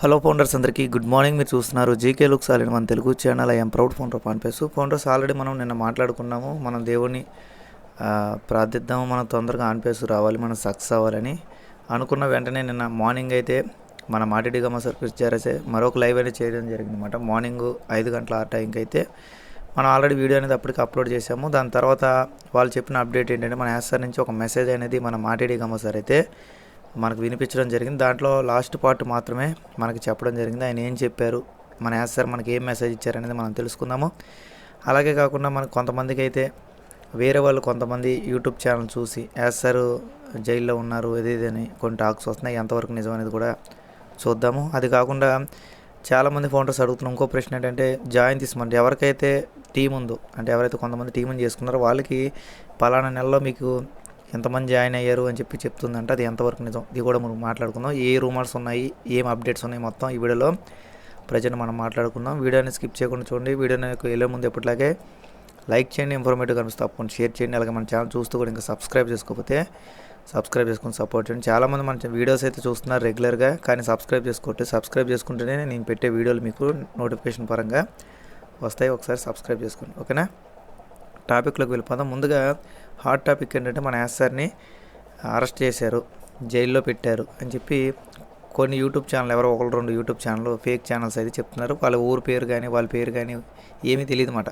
Hello founders అందరికీ good morning. మీరు చూస్తున్నారు జీకే లుక్స్ ఆల్రెడీ మన Telugu channel I'm proud founder పాన్పేసు founders already మనం నిన్న మాట్లాడుకున్నాము. మనం దేవుని ప్రార్థిద్దాము. మనం తొందరగా ఆన్పేసు రావాలి. మనం సక్సెస్ అవ్వాలని అనుకున్న వెంటనే నిన్న మార్నింగ్ అయితే మన మాటిడిగా మా సర్వీస్ చేరేసే మరొక లైవ్ అనేది చేయడం జరిగిందన్నమాట. మార్నింగ్ ఐదు గంటల ఆ టైంకి అయితే మనం ఆల్రెడీ వీడియో అనేది అప్పటికి అప్లోడ్ చేసాము దాని తర్వాత వాళ్ళు చెప్పిన అప్డేట్ ఏంటంటే మన యాసర్ నుంచి ఒక మెసేజ్ అనేది మన మాటిడిగా సార్ అయితే మనకు వినిపించడం జరిగింది. దాంట్లో లాస్ట్ పార్ట్ మాత్రమే మనకి చెప్పడం జరిగింది. ఆయన ఏం చెప్పారు మన యాస్ సార్ మనకి ఏం మెసేజ్ ఇచ్చారనేది మనం తెలుసుకుందాము. అలాగే కాకుండా మనకు కొంతమందికి అయితే వేరే వాళ్ళు కొంతమంది యూట్యూబ్ ఛానల్ చూసి యాస్ సార్ జైల్లో ఉన్నారు ఇది ఇది అని కొన్ని టాక్స్ వస్తున్నాయి ఎంతవరకు నిజం అనేది కూడా చూద్దాము. అది కాకుండా చాలామంది ఫౌండర్స్ అడుగుతున్న ఇంకో ప్రశ్న ఏంటంటే జాయిన్ తీసుకోండి ఎవరికైతే టీం ఉందో అంటే ఎవరైతే కొంతమంది టీంని చేసుకున్నారో వాళ్ళకి పలానా నెలలో మీకు ఎంతమంది జాయిన్ అయ్యారు అని చెప్పి చెప్తుందంటే. అది ఎంతవరకు నిజం? ఇది కూడా మనం మాట్లాడుకుందాం. ఏ రూమర్స్ ఉన్నాయి? ఏం అప్డేట్స్ ఉన్నాయి మొత్తం ఈ వీడియోలో ప్రజెంట్ మనం మాట్లాడుకుందాం. వీడియోని స్కిప్ చేయకుండా చూడండి. వీడియోని వెళ్ళే ముందు ఎప్పటిలాగే లైక్ చేయండి ఇన్ఫర్మేటివ్ కనిపిస్తే తప్పకుండా షేర్ చేయండి. అలాగే మన ఛానల్ చూస్తూ కూడా ఇంకా సబ్స్క్రైబ్ చేసుకోకపోతే సబ్స్క్రైబ్ చేసుకుని సపోర్ట్ చేయండి. చాలామంది మన వీడియోస్ అయితే చూస్తున్నారు రెగ్యులర్గా కానీ సబ్స్క్రైబ్ చేసుకోవట్టే సబ్స్క్రైబ్ చేసుకుంటేనే నేను పెట్టే వీడియోలు మీకు నోటిఫికేషన్ పరంగా వస్తాయి. ఒకసారి సబ్స్క్రైబ్ చేసుకోండి. ఓకేనా? టాపిక్లోకి వెళ్ళిపోదాం. ముందుగా హాట్ టాపిక్ ఏంటంటే మన యాస్సార్ని అరెస్ట్ చేశారు జైల్లో పెట్టారు అని చెప్పి కొన్ని యూట్యూబ్ ఛానల్ ఎవరో ఒకరు రెండు యూట్యూబ్ ఛానల్ ఫేక్ ఛానల్స్ అయితే చెప్తున్నారు. వాళ్ళ ఊరు పేరు కానీ వాళ్ళ పేరు కానీ ఏమీ తెలియదు అన్నమాట.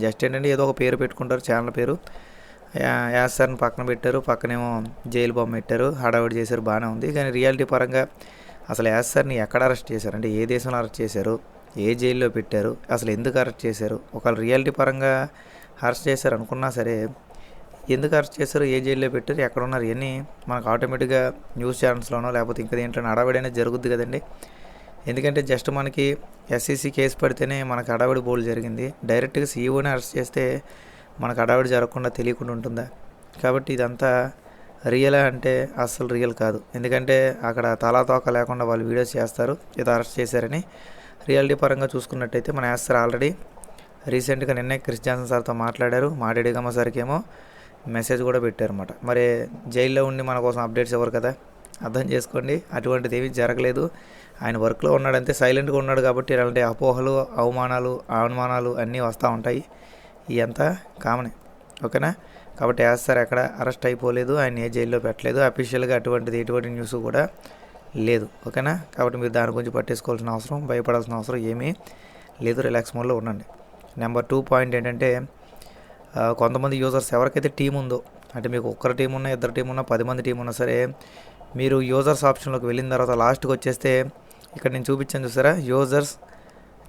జస్ట్ ఏంటంటే ఏదో ఒక పేరు పెట్టుకుంటారు ఛానల్ పేరు. యా- యాస్సార్ని పక్కన పెట్టారు పక్కనేమో జైలు బొమ్మ పెట్టారు హడావిడి చేశారు బాగానే ఉంది. కానీ రియాలిటీ పరంగా అసలు యాస్సార్ని ఎక్కడ అరెస్ట్ చేశారు? అంటే ఏ దేశంలో అరెస్ట్ చేశారు? ఏ జైల్లో పెట్టారు? అసలు ఎందుకు అరెస్ట్ చేశారు? ఒకవేళ రియాలిటీ పరంగా అరెస్ట్ చేశారు అనుకున్నా సరే ఎందుకు అరెస్ట్ చేశారు ఏ జైల్లో పెట్టారు ఎక్కడ ఉన్నారు ఇవన్నీ మనకు ఆటోమేటిక్గా న్యూస్ ఛానల్స్లోనో లేకపోతే ఇంకా ఏంటంటే హడావిడి అనేది జరుగుద్ది కదండి. ఎందుకంటే జస్ట్ మనకి ఎస్సీసీ కేసు పడితేనే మనకు హడావిడి బోల్ జరిగింది. డైరెక్ట్గా సీఈఓని అరెస్ట్ చేస్తే మనకు హడావిడి జరగకుండా తెలియకుండా ఉంటుందా? కాబట్టి ఇదంతా రియల్ అంటే అస్సలు రియల్ కాదు. ఎందుకంటే అక్కడ తలాతోక లేకుండా వాళ్ళు వీడియోస్ చేస్తారు ఇది అరెస్ట్ చేశారని. రియాలిటీ పరంగా చూసుకున్నట్టయితే మన యాస్తారు ఆల్రెడీ రీసెంట్గా నిన్నే క్రిస్ జాన్సన్ సార్తో మాట్లాడారు మాట్లాడేగమ్మ సార్కి మెసేజ్ కూడా పెట్టారన్నమాట. మరి జైల్లో ఉండి మన కోసం అప్డేట్స్ ఇవ్వరు కదా? అర్థం చేసుకోండి. అటువంటిది ఏమీ జరగలేదు. ఆయన వర్క్లో ఉన్నాడంతే సైలెంట్గా ఉన్నాడు కాబట్టి ఇలాంటి అపోహలు అవమానాలు అవమానాలు అన్నీ వస్తూ ఉంటాయి. ఇవంతా కామనే. ఓకేనా? కాబట్టి యాజ్ సార్ ఎక్కడ అరెస్ట్ అయిపోలేదు ఆయన ఏ జైల్లో పెట్టలేదు. అఫీషియల్గా అటువంటిది ఎటువంటి న్యూస్ కూడా లేదు. ఓకేనా? కాబట్టి మీరు దాని గురించి పట్టేసుకోవాల్సిన అవసరం భయపడాల్సిన అవసరం ఏమీ లేదు. రిలాక్స్ మోడ్లో ఉండండి. నెంబర్ టూ పాయింట్ ఏంటంటే కొంతమంది యూజర్స్ ఎవరికైతే టీం ఉందో అంటే మీకు ఒక్కరు టీం ఉన్నా ఇద్దరు టీం ఉన్నా పది మంది టీం ఉన్నా సరే మీరు యూజర్స్ ఆప్షన్లోకి వెళ్ళిన తర్వాత లాస్ట్కి వచ్చేస్తే ఇక్కడ నేను చూపించాను చూసారా? యూజర్స్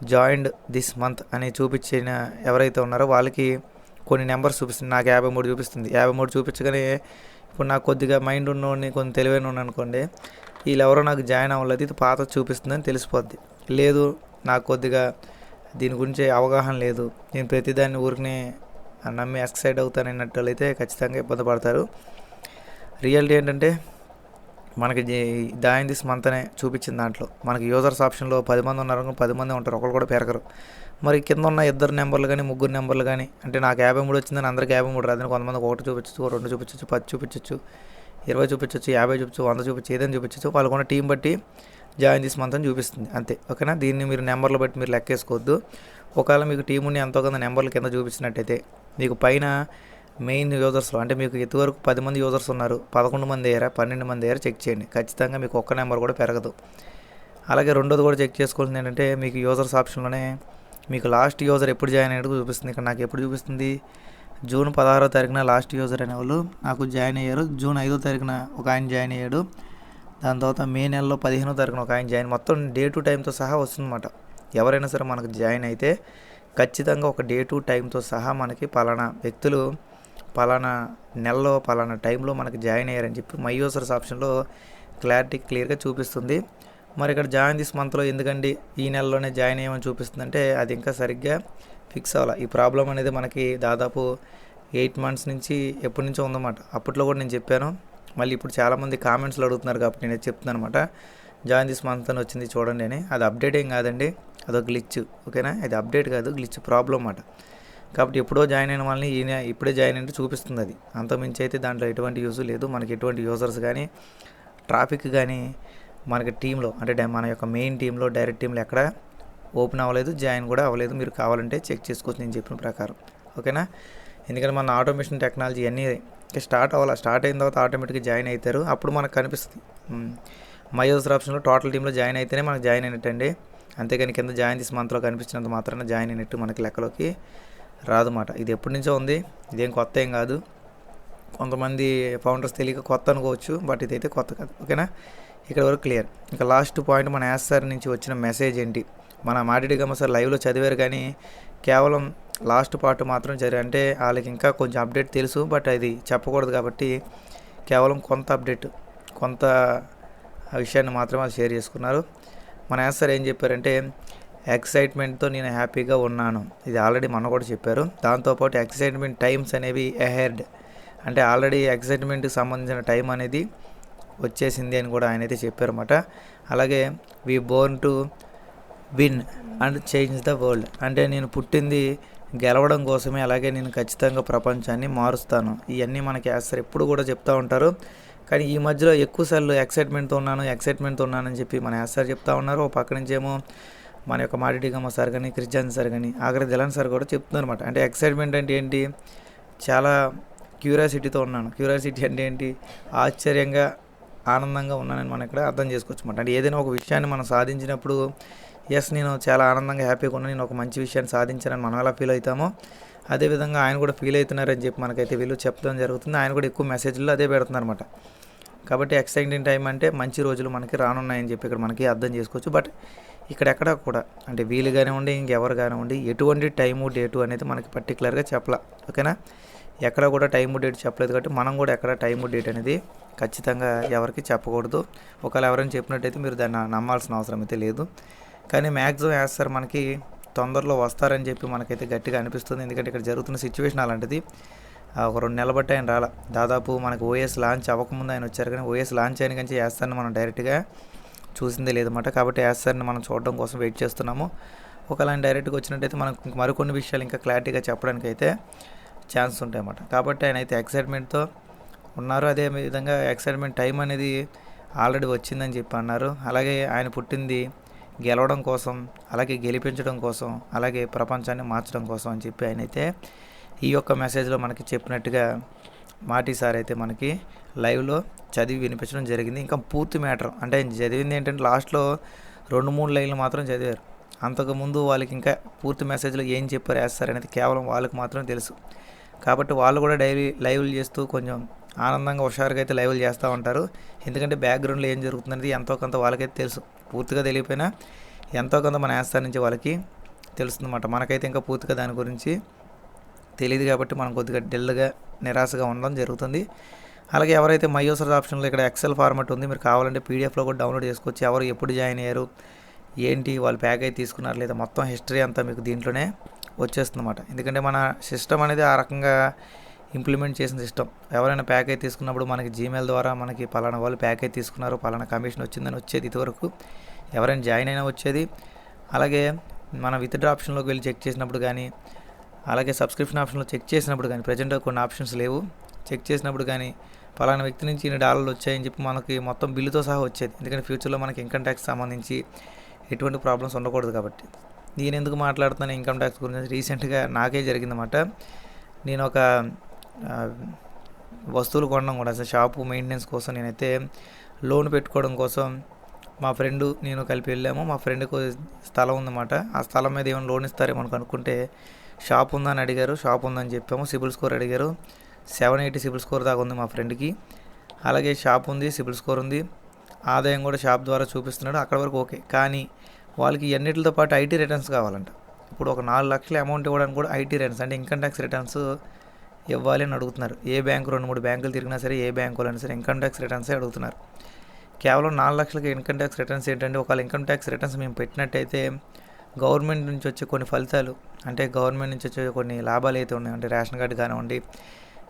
జాయిన్డ్ దిస్ మంత్ అని చూపించిన ఎవరైతే ఉన్నారో వాళ్ళకి కొన్ని నెంబర్స్ చూపిస్తుంది. నాకు యాభై మూడు చూపిస్తుంది. యాభై మూడు చూపించగానే ఇప్పుడు నాకు కొద్దిగా మైండ్ ఉన్నోడిని కొంచెం తెలివైన అనుకోండి వీళ్ళు ఎవరో నాకు జాయిన్ అవ్వలేదు ఇది పాత చూపిస్తుందని తెలిసిపోద్ది. లేదు నాకు కొద్దిగా దీని గురించి అవగాహన లేదు. నేను ప్రతిదాన్ని ఊరికనే నమ్మి ఎక్సైడ్ అవుతానన్నట్లయితే ఖచ్చితంగా ఇబ్బంది పడతారు. రియాలిటీ ఏంటంటే మనకి దాయిన్ దిస్ మంత్ అనే చూపించింది దాంట్లో. మనకి యూజర్స్ ఆప్షన్లో పది మంది ఉన్నారు పది మంది ఉంటారు. ఒకరు కూడా పెరగరు మరి కింద ఉన్న ఇద్దరు నెంబర్లు కానీ ముగ్గురు నెంబర్లు కానీ అంటే నాకు యాభై మూడు వచ్చిందని అందరికి యాభై మూడు రాదని కొంతమంది ఒకటి చూపించచ్చు రెండు చూపించచ్చు పది చూపించచ్చు ఇరవై చూపించచ్చు యాభై చూపించచ్చు వంద చూపించు ఏదైనా చూపించచ్చు. వాళ్ళకున్న టీం బట్టి జాయిన్ దిస్ మంత్ అని చూపిస్తుంది. అంతే. ఓకేనా? దీన్ని మీరు నెంబర్లు బట్టి మీరు లెక్కేసుకోవద్దు. ఒకవేళ మీకు టీం ఉండి ఎంతో కొంత నెంబర్లు కింద చూపించినట్టయితే మీకు పైన మెయిన్ యూజర్స్లో అంటే మీకు ఇంతవరకు పది మంది యూజర్స్ ఉన్నారు పదకొండు మంది అయ్యారా పన్నెండు మంది అయ్యారా చెక్ చేయండి. ఖచ్చితంగా మీకు ఒక్క నెంబర్ కూడా పెరగదు. అలాగే రెండోది కూడా చెక్ చేసుకోవాల్సింది ఏంటంటే మీకు యూజర్స్ ఆప్షన్లోనే మీకు లాస్ట్ యూజర్ ఎప్పుడు జాయిన్ అయ్యాడు చూపిస్తుంది. ఇక్కడ నాకు ఎప్పుడు చూపిస్తుంది? జూన్ పదహారో తారీఖున లాస్ట్ యూజర్ అనే వాళ్ళు నాకు జాయిన్ అయ్యారు. జూన్ ఐదో తారీఖున ఒక ఆయన జాయిన్ అయ్యాడు. దాని తర్వాత మే నెలలో పదిహేనో తారీఖున ఒక ఆయన జాయిన్. మొత్తం డే టు టైంతో సహా వస్తుందన్నమాట. ఎవరైనా సరే మనకు జాయిన్ అయితే ఖచ్చితంగా ఒక డే టు టైంతో సహా మనకి పలానా వ్యక్తులు పలానా నెలలో పలానా టైంలో మనకి జాయిన్ అయ్యారని చెప్పి మై యూజర్స్ ఆప్షన్లో క్లారిటీ క్లియర్గా చూపిస్తుంది. మరి ఇక్కడ జాయిన్ దిస్ మంత్లో ఎందుకండి ఈ నెలలోనే జాయిన్ అయ్యామని చూపిస్తుందంటే అది ఇంకా సరిగ్గా ఫిక్స్ అవ్వాలి. ఈ ప్రాబ్లం అనేది మనకి దాదాపు ఎయిట్ మంత్స్ నుంచి ఎప్పటి నుంచో ఉందన్నమాట. అప్పట్లో కూడా నేను చెప్పాను. మళ్ళీ ఇప్పుడు చాలామంది కామెంట్స్లో అడుగుతున్నారు కాబట్టి నేను చెప్తున్నాను అనమాట జాయిన్ దిస్ మంత్ అని వచ్చింది చూడండి అని. అది అప్డేట్ ఏం కాదండి. అదొక గ్లిచ్ ఓకేనా? అది అప్డేట్ కాదు గ్లిచ్ ప్రాబ్లం అన్నమాట కాబట్టి ఎప్పుడో జాయిన్ అయిన వాళ్ళని ఈయన ఇప్పుడే జాయిన్ అంటే చూపిస్తుంది అది. అంత మించి అయితే దాంట్లో ఎటువంటి యూజ్ లేదు. మనకి ఎటువంటి యూజర్స్ కానీ ట్రాఫిక్ కానీ మనకి టీంలో అంటే మన యొక్క మెయిన్ టీంలో డైరెక్ట్ టీంలో ఎక్కడ ఓపెన్ అవ్వలేదు జాయిన్ కూడా అవ్వలేదు. మీరు కావాలంటే చెక్ చేసుకోవచ్చు నేను చెప్పిన ప్రకారం. ఓకేనా? ఎందుకంటే మన ఆటోమేషన్ టెక్నాలజీ అన్నీ స్టార్ట్ అవ్వాలి స్టార్ట్ అయిన తర్వాత ఆటోమేటిక్గా జాయిన్ అవుతారు అప్పుడు మనకు కనిపిస్తుంది. మై యూజర్ ఆప్షన్లో టోటల్ టీంలో జాయిన్ అయితేనే మనకు జాయిన్ అయినట్టండి. అంతేగాని కింద జాయిన్ తీసి మంత్లో కనిపించినంత మాత్రాన జాయిన్ అయినట్టు మనకి లెక్కలోకి రాదు ఇది ఎప్పటి నుంచో ఉంది. ఇదేం కొత్త ఏం కాదు. కొంతమంది ఫౌండర్స్ తెలియక కొత్త అనుకోవచ్చు బట్ ఇదైతే కొత్త కాదు. ఓకేనా? ఇక్కడ వరకు క్లియర్ ఇంకా లాస్ట్ పాయింట్ మన యాస్ సార్ నుంచి వచ్చిన మెసేజ్ ఏంటి? మన మాటిడి గమ్మ సార్ లైవ్లో చదివారు కానీ కేవలం లాస్ట్ పార్ట్ మాత్రం చదివారు. అంటే వాళ్ళకి ఇంకా కొంచెం అప్డేట్ తెలుసు బట్ అది చెప్పకూడదు కాబట్టి కేవలం కొంత అప్డేట్ కొంత ఆ విషయాన్ని మాత్రమే షేర్ చేసుకున్నారు. మన యాస్ సార్ ఏం చెప్పారంటే ఎక్సైట్మెంట్తో నేను హ్యాపీగా ఉన్నాను. ఇది ఆల్రెడీ మన కూడా చెప్పారు. దాంతోపాటు ఎక్సైట్మెంట్ టైమ్స్ అనేవి అహెడ్ అంటే ఆల్రెడీ ఎక్సైట్మెంట్కి సంబంధించిన టైం అనేది వచ్చేసింది అని కూడా ఆయన అయితే చెప్పారన్నమాట. అలాగే we born to win and change the world. అంటే నేను పుట్టింది గెలవడం కోసమే అలాగే నేను ఖచ్చితంగా ప్రపంచాన్ని మారుస్తాను. ఇవన్నీ మనకి యాస్తారు ఎప్పుడు కూడా చెప్తూ ఉంటారు. కానీ ఈ మధ్యలో ఎక్కువ సార్లు ఎక్సైట్మెంట్తో ఉన్నాను ఎక్సైట్మెంట్తో ఉన్నానని చెప్పి మన యాస్తారు చెప్తా ఉన్నారు. ఓ పక్క నుంచేమో మన యొక్క మాటిడిగమ్మ సార్ కానీ క్రిస్టియన్ సార్ కానీ ఆఖరి దిలాన్ సార్ కూడా చెప్తున్నారు అనమాట అంటే ఎక్సైట్మెంట్ అంటే ఏంటి? చాలా క్యూరియాసిటీతో ఉన్నాను. క్యూరియాసిటీ అంటే ఏంటి? ఆశ్చర్యంగా ఆనందంగా ఉన్నానని మనం ఇక్కడ అర్థం చేసుకోవచ్చు అనమాట అంటే ఏదైనా ఒక విషయాన్ని మనం సాధించినప్పుడు ఎస్ నేను చాలా ఆనందంగా హ్యాపీగా ఉన్నాను. నేను ఒక మంచి విషయాన్ని సాధించానని మనం ఎలా ఫీల్ అవుతామో అదేవిధంగా ఆయన కూడా ఫీల్ అవుతున్నారని చెప్పి మనకైతే వీళ్ళు చెప్పడం జరుగుతుంది. ఆయన కూడా ఎక్కువ మెసేజ్లు అదే పెడుతున్నారు అనమాట కాబట్టి ఎక్సైటింగ్ టైం అంటే మంచి రోజులు మనకి రానున్నాయని చెప్పి ఇక్కడ మనకి అర్థం చేసుకోవచ్చు. బట్ ఇక్కడెక్కడ కూడా అంటే వీలు కానివ్వండి ఇంకెవరు కానివ్వండి ఎటువంటి టైము డేటు అనేది మనకి పర్టికులర్గా చెప్పాల. ఓకేనా ఎక్కడ కూడా టైము డేట్ చెప్పలేదు కాబట్టి మనం కూడా ఎక్కడ టైము డేట్ అనేది ఖచ్చితంగా ఎవరికి చెప్పకూడదు. ఒకవేళ ఎవరైనా చెప్పినట్టయితే మీరు దాన్ని నమ్మాల్సిన అవసరం అయితే లేదు. కానీ మ్యాక్సిమం వేస్తారు మనకి తొందరలో వస్తారని చెప్పి మనకైతే గట్టిగా అనిపిస్తుంది. ఎందుకంటే ఇక్కడ జరుగుతున్న సిచ్యువేషన్ అలాంటిది. ఒక రెండు నెలల బట్టి ఆయన రాల. దాదాపు మనకు ఓఎస్ లాంచ్ అవ్వకముందు ఆయన వచ్చారు కానీ ఓఎస్ లాంచ్ అయిన కంచి వేస్తారని మనం డైరెక్ట్గా చూసిందే లేదన్నమాట. కాబట్టి వేస్తారని మనం చూడడం కోసం వెయిట్ చేస్తున్నాము. ఒకవేళ ఆయన డైరెక్ట్గా వచ్చినట్టయితే మనకు మరికొన్ని విషయాలు ఇంకా క్లారిటీగా చెప్పడానికి అయితే ఛాన్స్ ఉంటాయన్నమాట. కాబట్టి ఆయన అయితే ఎక్సైట్మెంట్తో ఉన్నారు. అదే విధంగా ఎక్సైట్మెంట్ టైం అనేది ఆల్రెడీ వచ్చిందని చెప్పి అన్నారు. అలాగే ఆయన పుట్టింది గెలవడం కోసం అలాగే గెలిపించడం కోసం అలాగే ప్రపంచాన్ని మార్చడం కోసం అని చెప్పి ఆయన అయితే ఈ యొక్క మెసేజ్లో మనకి చెప్పినట్టుగా మాటి సార్ అయితే మనకి లైవ్లో చదివి వినిపించడం జరిగింది. ఇంకా పూర్తి మ్యాటర్ అంటే ఆయన చదివింది ఏంటంటే లాస్ట్లో రెండు మూడు లైన్లు మాత్రం చదివారు. అంతకుముందు వాళ్ళకి ఇంకా పూర్తి మెసేజ్లో ఏం చెప్పారు వేస్తారు అనేది కేవలం వాళ్ళకి మాత్రం తెలుసు. కాబట్టి వాళ్ళు కూడా డైలీ లైవ్లు చేస్తూ కొంచెం ఆనందంగా హుషారుగా అయితే లైవ్లు చేస్తూ ఉంటారు. ఎందుకంటే బ్యాక్గ్రౌండ్లో ఏం జరుగుతుందనేది ఎంతో కొంత వాళ్ళకైతే తెలుసు. పూర్తిగా తెలియకపోయినా ఎంతో కొంత మన వేస్తారు నుంచి వాళ్ళకి తెలుస్తుందన్నమాట. మనకైతే ఇంకా పూర్తిగా దాని గురించి తెలియదు కాబట్టి మనం కొద్దిగా డెల్గా నిరాశగా ఉండడం జరుగుతుంది. అలాగే ఎవరైతే మై ఆప్షన్లో ఇక్కడ ఎక్సెల్ ఫార్మాట్ ఉంది మీరు కావాలంటే పీడిఎఫ్లో కూడా డౌన్లోడ్ చేసుకోవచ్చు. ఎవరు ఎప్పుడు జాయిన్ అయ్యారు ఏంటి వాళ్ళు ప్యాక్ అయితే తీసుకున్నారు లేదా మొత్తం హిస్టరీ అంతా మీకు దీంట్లోనే వచ్చేస్తుందన్నమాట. ఎందుకంటే మన సిస్టమ్ అనేది ఆ రకంగా ఇంప్లిమెంట్ చేసిన సిస్టమ్. ఎవరైనా ప్యాకేజ్ తీసుకున్నప్పుడు మనకి జీమెయిల్ ద్వారా మనకి పలానా వాళ్ళు ప్యాకేజ్ తీసుకున్నారు పలానా కమిషన్ వచ్చిందని వచ్చేది ఇదివరకు. ఎవరైనా జాయిన్ అయినా వచ్చేది. అలాగే మనం విత్డ్రా ఆప్షన్లోకి వెళ్ళి చెక్ చేసినప్పుడు కానీ అలాగే సబ్స్క్రిప్షన్ ఆప్షన్లో చెక్ చేసినప్పుడు కానీ ప్రజెంట్ కొన్ని ఆప్షన్స్ లేవు. చెక్ చేసినప్పుడు కానీ పలానా వ్యక్తి నుంచి ఇన్ని డాలర్లు వచ్చాయని చెప్పి మనకి మొత్తం బిల్లుతో సహా వచ్చేది. ఎందుకంటే ఫ్యూచర్లో మనకి ఇన్కమ్ ట్యాక్స్ సంబంధించి ఎటువంటి ప్రాబ్లమ్స్ ఉండకూడదు కాబట్టి. నేను ఎందుకు మాట్లాడుతున్నాను ఇన్కమ్ ట్యాక్స్ గురించి? రీసెంట్గా నాకే జరిగిందన్నమాట. నేను ఒక వస్తువులు కొనడం కూడా అసలు షాపు మెయింటెనెన్స్ కోసం నేనైతే లోన్ పెట్టుకోవడం కోసం మా ఫ్రెండ్ నేను కలిపి వెళ్ళాము. మా ఫ్రెండ్కు స్థలం ఉందన్నమాట. ఆ స్థలం మీద ఏమైనా లోన్ ఇస్తారేమో మనకు అనుకుంటే షాప్ ఉందని అడిగారు. షాప్ ఉందని చెప్పాము. సిబిల్ స్కోర్ అడిగారు. సెవెన్ ఎయిటీ సిబిల్ స్కోర్ దాకా ఉంది మా ఫ్రెండ్కి. అలాగే షాప్ ఉంది సిబిల్ స్కోర్ ఉంది. ఆదాయం కూడా షాప్ ద్వారా చూపిస్తున్నాడు. అక్కడ వరకు ఓకే. కానీ వాళ్ళకి అన్నిటితో పాటు ఐటీ రిటర్న్స్ కావాలంట. ఇప్పుడు ఒక నాలుగు లక్షల అమౌంట్ ఇవ్వడానికి కూడా ఐటీ రిటర్న్స్ అంటే ఇన్కమ్ ట్యాక్స్ రిటర్న్స్ ఇవ్వాలి అని అడుగుతున్నారు. ఏ బ్యాంకు రెండు మూడు బ్యాంకులు తిరిగినా సరే ఏ బ్యాంకు వాళ్ళైనా సరే ఇన్కమ్ ట్యాక్స్ రిటర్న్సే అడుగుతున్నారు. కేవలం నాలుగు లక్షలకి ఇన్కమ్ ట్యాక్స్ రిటర్న్స్ ఏంటంటే ఒకవేళ ఇన్కమ్ ట్యాక్స్ రిటర్న్స్ మేము పెట్టినట్టయితే గవర్నమెంట్ నుంచి వచ్చే కొన్ని ఫలితాలు అంటే గవర్నమెంట్ నుంచి వచ్చే కొన్ని లాభాలు అయితే ఉన్నాయి అంటే రేషన్ కార్డు కానివ్వండి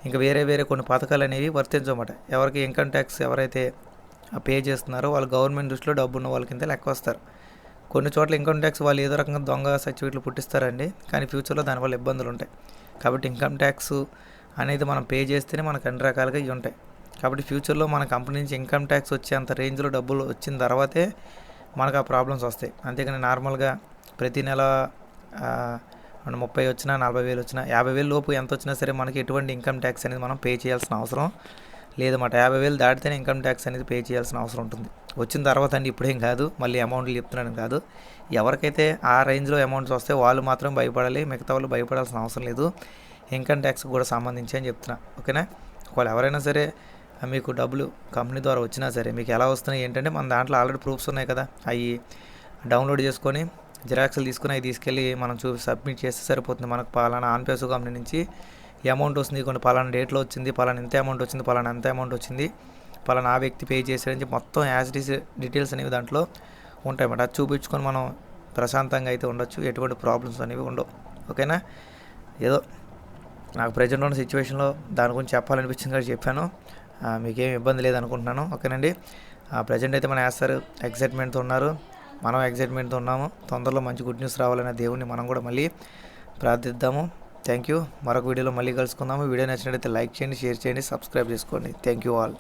ఇంకా వేరే వేరే కొన్ని పథకాలు అనేవి వర్తించమాట. ఎవరికి ఇన్కమ్ ట్యాక్స్ ఎవరైతే పే చేస్తున్నారో వాళ్ళు గవర్నమెంట్ దృష్టిలో డబ్బు ఉన్న వాళ్ళ కింద లెక్క వస్తారు. కొన్ని చోట్ల ఇన్కమ్ ట్యాక్స్ వాళ్ళు ఏదో రకంగా దొంగ సర్టిఫికేట్లు పుట్టిస్తారండి కానీ ఫ్యూచర్లో దానివల్ల ఇబ్బందులు ఉంటాయి కాబట్టి ఇన్కమ్ ట్యాక్స్ అనేది మనం పే చేస్తేనే మనకు అన్ని రకాలుగా ఇవి ఉంటాయి. కాబట్టి ఫ్యూచర్లో మన కంపెనీ నుంచి ఇన్కమ్ ట్యాక్స్ వచ్చేంత రేంజ్లో డబ్బులు వచ్చిన తర్వాతే మనకు ఆ ప్రాబ్లమ్స్ వస్తాయి. అంతేగాని నార్మల్గా ప్రతి నెల ముప్పై వచ్చినా నలభై వేలు వచ్చినా యాభై వేలు లోపు ఎంత వచ్చినా సరే మనకి ఎటువంటి ఇన్కమ్ ట్యాక్స్ అనేది మనం పే చేయాల్సిన అవసరం లేదన్నమాట. యాభై వేలు దాటితేనే ఇన్కమ్ ట్యాక్స్ అనేది పే చేయాల్సిన అవసరం ఉంటుంది. వచ్చిన తర్వాత అండి ఇప్పుడేం కాదు మళ్ళీ అమౌంట్లు చెప్తున్నాను కాదు. ఎవరికైతే ఆ రేంజ్లో అమౌంట్స్ వస్తే వాళ్ళు మాత్రం భయపడాలి మిగతా వాళ్ళు భయపడాల్సిన అవసరం లేదు. ఇన్కమ్ ట్యాక్స్ కూడా సంబంధించి అని చెప్తున్నా. ఓకేనా? వాళ్ళు ఎవరైనా సరే మీకు డబ్బులు కంపెనీ ద్వారా వచ్చినా సరే మీకు ఎలా వస్తున్నాయి ఏంటంటే మన దాంట్లో ఆల్రెడీ ప్రూఫ్స్ ఉన్నాయి కదా. అవి డౌన్లోడ్ చేసుకొని జిరాక్స్లు తీసుకుని అవి తీసుకెళ్ళి మనం చూపి సబ్మిట్ చేస్తే సరిపోతుంది. మనకు పలానా ఆన్పేసు కంపెనీ నుంచి అమౌంట్ వస్తుంది కొన్ని పలానా డేట్లో వచ్చింది పలానా ఎంత అమౌంట్ వచ్చింది పలానా ఎంత అమౌంట్ వచ్చింది పలానా ఆ వ్యక్తి పే చేశాడని చెప్పి మొత్తం యాజ్ డీస్ డీటెయిల్స్ అనేవి దాంట్లో ఉంటాయి అన్నమాట అది చూపించుకొని మనం ప్రశాంతంగా అయితే ఉండొచ్చు ఎటువంటి ప్రాబ్లమ్స్ అనేవి ఉండవు. ఓకేనా? ఏదో నాకు ప్రజెంట్ ఉన్న సిచ్యువేషన్లో దాని గురించి చెప్పాలనిపించింది కాబట్టి చెప్పాను. మీకేం ఇబ్బంది లేదనుకుంటున్నాను. ఓకేనండి? ప్రజెంట్ అయితే మన వేస్తారు ఎక్సైట్మెంట్తో ఉన్నారు. మనం ఎక్సైట్మెంట్తో ఉన్నాము. తొందరలో మంచి గుడ్ న్యూస్ రావాలనే దేవుణ్ణి మనం కూడా మళ్ళీ ప్రార్థిద్దాము. Thank you. మరొక వీడియోలో మళ్ళీ కలుసుకుందాము. వీడియో నచ్చినట్లయితే లైక్ చేయండి షేర్ చేయండి సబ్స్క్రైబ్ చేసుకోండి. Thank you all.